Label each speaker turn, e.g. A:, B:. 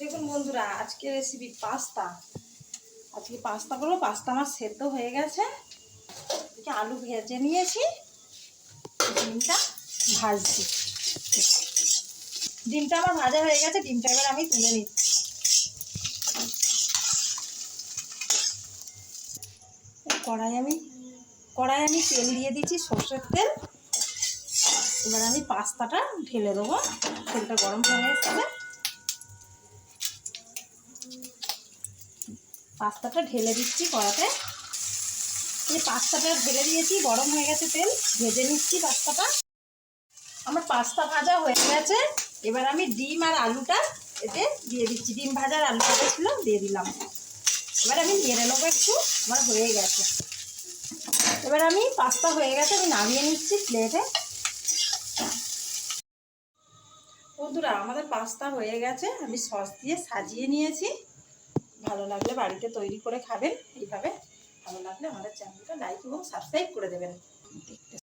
A: দেখুন বন্ধুরা, আজকে রেসিপি পাস্তা আজকে পাস্তা পাস্তা আমার সেদ্ধ হয়ে গেছে। এদিকে আলু ভেজে নিয়েছি। ডিমটা ভাজছি। ডিমটা আমার ভাজা হয়ে গেছে, ডিমটা এবার আমি তুলে নিচ্ছি। কড়াই আমি কড়াই আমি তেল দিয়ে দিচ্ছি, সর্ষের তেল। এবার আমি পাস্তাটা ঢেলে দেবো। তেলটা গরম হয়ে এসেছে। পাস্তাটা ঢেলে দিচ্ছি কড়াতে। এই পাস্তাটা ঢেলে দিয়েছি, গরম হয়ে গেছে তেল, ভেজে নিচ্ছি পাস্তাটা। আমার পাস্তা ভাজা হয়ে গেছে। এবার আমি ডিম আর আলুটা এতে দিয়ে দিচ্ছি। ডিম ভাজার আলু ভাজা ছিল, দিয়ে দিলাম। এবার আমি নেড়ে নেব একটু, আমার হয়ে গেছে। এবার আমি পাস্তা হয়ে গেছে, আমি নামিয়ে নিচ্ছি প্লেটে। বন্ধুরা, আমাদের পাস্তা হয়ে গেছে। আমি সস দিয়ে সাজিয়ে নিয়েছি। ভালো লাগলে বাড়িতে তৈরি করে খাবেন। এইভাবে ভালো লাগলে আমাদের চ্যানেলটা লাইক এবং সাবস্ক্রাইব করে দেবেন।